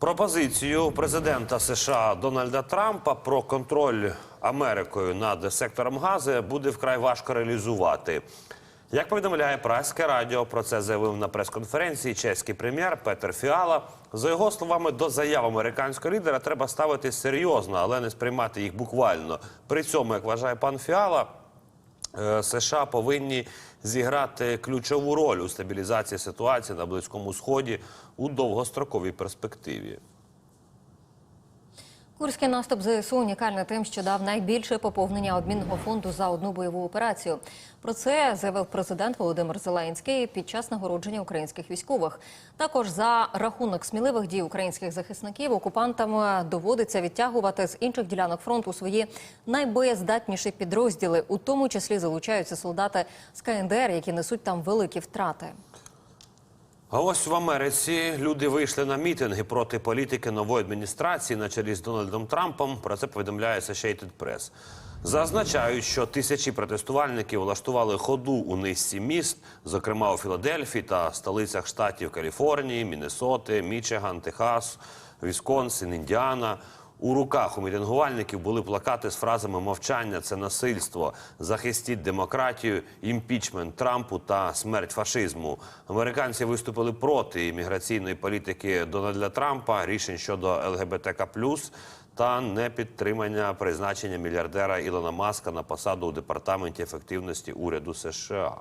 Пропозицію президента США Дональда Трампа про контроль Америкою над сектором Гази буде вкрай важко реалізувати. Як повідомляє Праське радіо, про це заявив на прес-конференції чеський прем'єр Петер Фіала. За його словами, до заяв американського лідера треба ставити серйозно, але не сприймати їх буквально. При цьому, як вважає пан Фіала, США повинні зіграти ключову роль у стабілізації ситуації на Близькому Сході у довгостроковій перспективі. Курський наступ ЗСУ унікальний тим, що дав найбільше поповнення обмінного фонду за одну бойову операцію. Про це заявив президент Володимир Зеленський під час нагородження українських військових. Також за рахунок сміливих дій українських захисників окупантам доводиться відтягувати з інших ділянок фронту свої найбоєздатніші підрозділи, у тому числі залучаються солдати з КНДР, які несуть там великі втрати. А ось в Америці люди вийшли на мітинги проти політики нової адміністрації на чолі з Дональдом Трампом. Про це повідомляє Associated Press. Зазначають, що тисячі протестувальників влаштували ходу у низці міст, зокрема у Філадельфії та столицях штатів Каліфорнії, Міннесоти, Мічиган, Техас, Вісконсин, Індіана. У руках у мітингувальників були плакати з фразами мовчання це насильство, захистіть демократію, імпічмент Трампу та смерть фашизму. Американці виступили проти імміграційної політики Дональда Трампа, рішень щодо ЛГБТК та непідтримання призначення мільярдера Ілона Маска на посаду у департаменті ефективності уряду США.